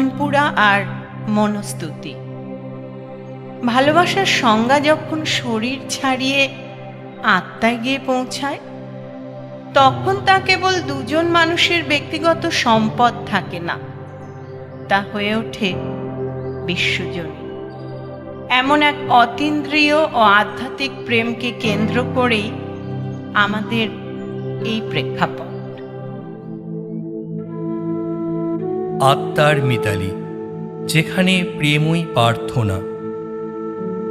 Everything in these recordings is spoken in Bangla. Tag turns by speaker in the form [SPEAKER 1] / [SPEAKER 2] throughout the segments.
[SPEAKER 1] মনপুরা আর মনস্তুতি। ভালোবাসার সংজ্ঞা যখন শরীর ছাড়িয়ে আত্মায় গিয়ে পৌঁছায়, তখন তা কেবল দুজন মানুষের ব্যক্তিগত সম্পদ থাকে না, তা হয়ে ওঠে বিশ্বজনীন। এমন এক অতীন্দ্রিয় ও আধ্যাত্মিক প্রেমকে কেন্দ্র করেই আমাদের এই প্রেক্ষাপট।
[SPEAKER 2] আত্মার মিতালি, যেখানে প্রেমই প্রার্থনা।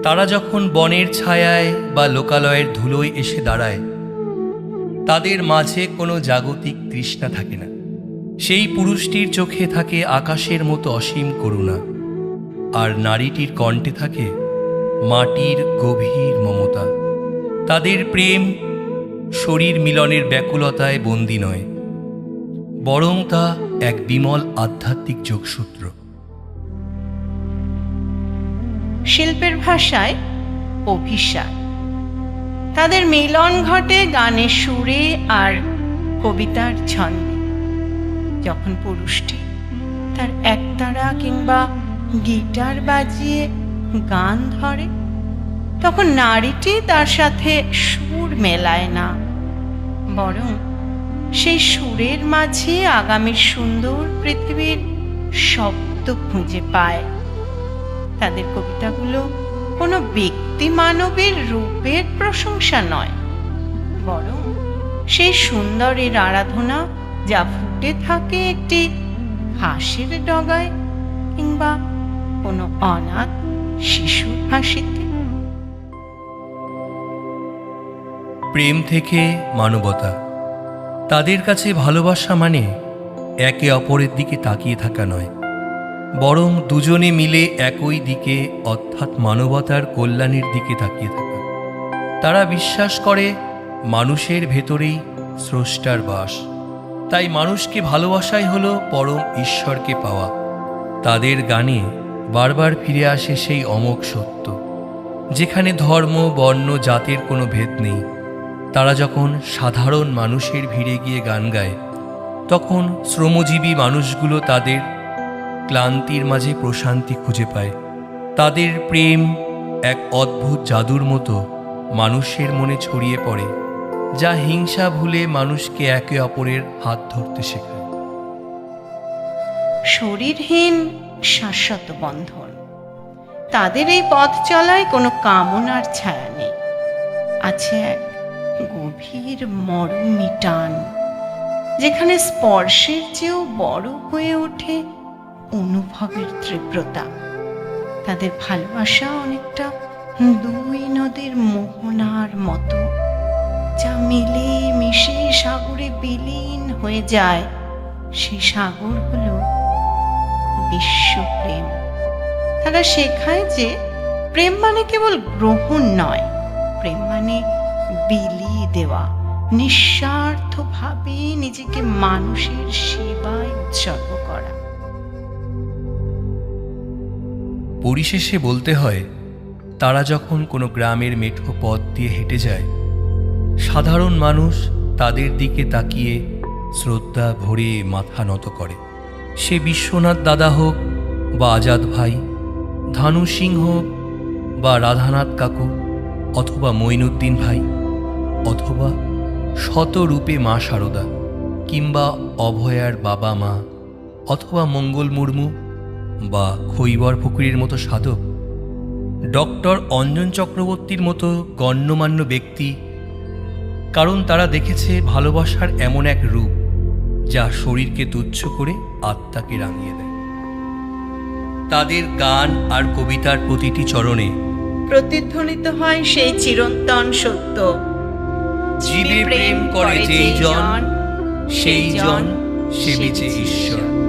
[SPEAKER 2] তারা যখন বনের ছায়ায় বা লোকালয়ের ধুলোয় এসে দাঁড়ায়, তাদের মাঝে কোনো জাগতিক তৃষ্ণা থাকে না। সেই পুরুষটির চোখে থাকে আকাশের মতো অসীম করুণা, আর নারীটির কণ্ঠে থাকে মাটির গভীর মমতা। তাদের প্রেম শরীর মিলনের ব্যাকুলতায় বন্দি নয়, বরং তা এক বিমল আধ্যাত্মিক যোগসূত্র।
[SPEAKER 1] শিল্পের ভাষায় অভিশাপ তাদের মিলন ঘটে গানের সুরে আর কবিতার ছন্দে। যখন পুরুষটি তার একতারা কিংবা গিটার বাজিয়ে গান ধরে, তখন নারীটি তার সাথে সুর মেলায় না, বরং সেই সুরের মাঝে আগামীর সুন্দর পৃথিবীর শব্দ খুঁজে পায়। তাদের কবিতাগুলো কোনো ব্যক্তি মানবের রূপের প্রশংসা নয়, বরং সেই সুন্দরের আরাধনা যা ফুটে থাকে একটি হাসির ডগায় কিংবা কোনো অনাথ শিশুর হাসিতে
[SPEAKER 2] প্রেম থেকে মানবতা। তাদের কাছে ভালোবাসা মানে একে অপরের দিকে তাকিয়ে থাকা নয়, বরং দুজনে মিলে একই দিকে, অর্থাৎ মানবতার কল্যাণের দিকে তাকিয়ে থাকা। তারা বিশ্বাস করে মানুষের ভেতরেই স্রষ্টার বাস। তাই মানুষকে ভালোবাসাই হলো পরম ঈশ্বরকে পাওয়া। তাদের গানে বারবার ফিরে আসে সেই অমোঘ সত্য, যেখানে ধর্ম, বর্ণ, জাতের কোনো ভেদ নেই। তারা যখন সাধারণ মানুষের ভিড়ে গিয়ে গান গায়, তখন শ্রমজীবী মানুষগুলো তাদের ক্লান্তির মাঝে প্রশান্তি খুঁজে পায়। তাদের প্রেম এক অদ্ভুত জাদুর মতো মানুষের মনে ছড়িয়ে পড়ে, যা হিংসা ভুলে মানুষকে একে অপরের হাত ধরতে শেখায়।
[SPEAKER 1] শরীরহীন শাশ্বত বন্ধন। তাদের এই পথ চলায় কোনো কামনার ছায়া নেই। আছে এক গভীর মরমী টান যেখানে স্পর্শের চেয়েও বড় হয়ে ওঠে অনুভবের তীব্রতা। তাদের ভালোবাসা অনেকটা দুই নদীর মোহনার মতো, যা মিলে মিশে সাগরে বিলীন হয়ে যায়। সেই সাগর হলো বিশ্বপ্রেম। তারা শেখায় যে প্রেম মানে কেবল গ্রহণ নয়, প্রেম মানে বিলিয়ে দেওয়া। নিঃস্বার্থভাবে নিজেকে মানুষের সেবায় উৎসর্গ করা।
[SPEAKER 2] পরিশেষে বলতে হয়, তারা যখন কোনো গ্রামের মেঠো পথ দিয়ে হেঁটে যায়, সাধারণ মানুষ তাদের দিকে তাকিয়ে শ্রদ্ধা ভরে মাথা নত করে। সে বিশ্বনাথ দাদা হোক বা আজাদ ভাই, ধানু সিংহ বা রাধানাথ কাকু অথবা মঈনুদ্দিন ভাই অথবা শতরূপে মা সারদা কিংবা অভয়ার বাবা মা অথবা মঙ্গল মুর্মু বা খৈবর ফকিরের মতো সাধক, ডক্টর অঞ্জন চক্রবর্তীর মতো গণ্যমান্য ব্যক্তি, কারণ তারা দেখেছে ভালোবাসার এমন এক রূপ যা শরীরকে তুচ্ছ করে আত্মাকে রাঙিয়ে দেয়। তাদের গান আর কবিতার প্রতিটি চরণে
[SPEAKER 1] প্রতিধ্বনিত হয় সেই চিরন্তন সত্য।
[SPEAKER 2] জীবে প্রেম করে যেই জন সেই জন সে ঈশ্বর।